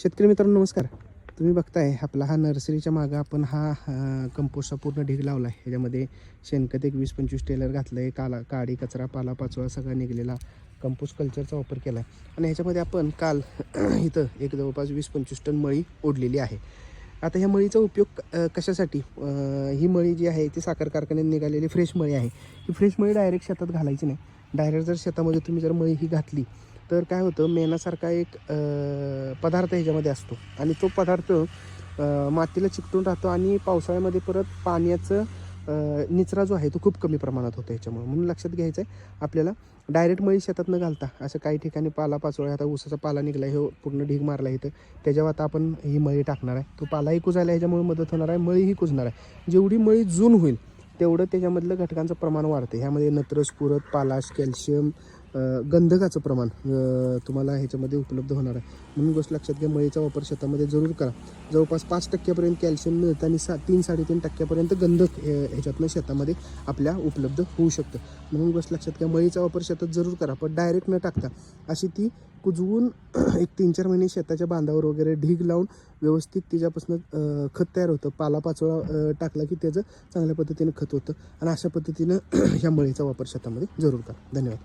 शेतकरी मित्रांनो नमस्कार. तुम्ही बघताय आपला हा नर्सरीच्या मागं आपण हा कंपोस्टचा पूर्ण ढीग लावला आहे ह्याच्यामध्ये शेणखत एक वीस पंचवीस टेलर घातलं आहे काला काडी कचरा पाला पाचोळा सगळा निघलेला कंपोस्ट कल्चरचा वापर केला आहे आणि ह्याच्यामध्ये आपण काल इथं एक जवळपास वीस पंचवीस टन मळी ओढलेली आहे. आता ह्या मळीचा उपयोग कशासाठी? ही मळी जी आहे ती साखर कारखान्यात निघालेली फ्रेश मळी आहे. ही फ्रेश मळी डायरेक्ट शेतात घालायची नाही. डायरेक्ट जर शेतामध्ये तुम्ही जर मळी ही घातली तर काय होतं मेणासारखा एक पदार्थ ह्याच्यामध्ये असतो. आणि तो पदार्थ मातीला चिकटून राहतो आणि पावसाळ्यामध्ये परत पाण्याचं निचरा जो आहे तो खूप कमी प्रमाणात होतो ह्याच्यामुळे. म्हणून लक्षात घ्यायचं आहे आपल्याला डायरेक्ट मळी शेतात न घालता असं काही ठिकाणी पालापाचोळ्या आता ऊसाचा पाला निघला आहे हो पूर्ण ढीग मारला आहे इथं त्याच्यावर आता आपण ही मळी टाकणार आहे. तो पालाही कुजायला ह्याच्यामुळे मदत होणार आहे मळीही कुजणार आहे. जेवढी मळी जून होईल तेवढं त्याच्यामधलं घटकांचं प्रमाण वाढते. ह्यामध्ये नत्र स्फुरत पालाश कॅल्शियम गंधकाचं प्रमाण तुम्हाला ह्याच्यामध्ये उपलब्ध होणार आहे. म्हणून गोष्ट लक्षात घ्या मळीचा वापर शेतामध्ये जरूर करा. जवळपास पाच टक्क्यापर्यंत कॅल्शियम मिळतं आणि सा तीन साडेतीन टक्क्यापर्यंत गंधक ह्याच्यातनं शेतामध्ये आपल्या उपलब्ध होऊ शकतं. म्हणून गोष्ट लक्षात घ्या मळीचा वापर शेतात जरूर करा पण डायरेक्ट न टाकता अशी ती कुजवून एक तीन चार महिने शेताच्या बांधावर वगैरे ढीग लावून व्यवस्थित तिच्यापासून खत तयार होतं. पालापाचोळा टाकला की त्याचं चांगल्या पद्धतीनं खत होतं. आणि अशा पद्धतीनं ह्या मळीचा वापर शेतामध्ये जरूर करा. धन्यवाद.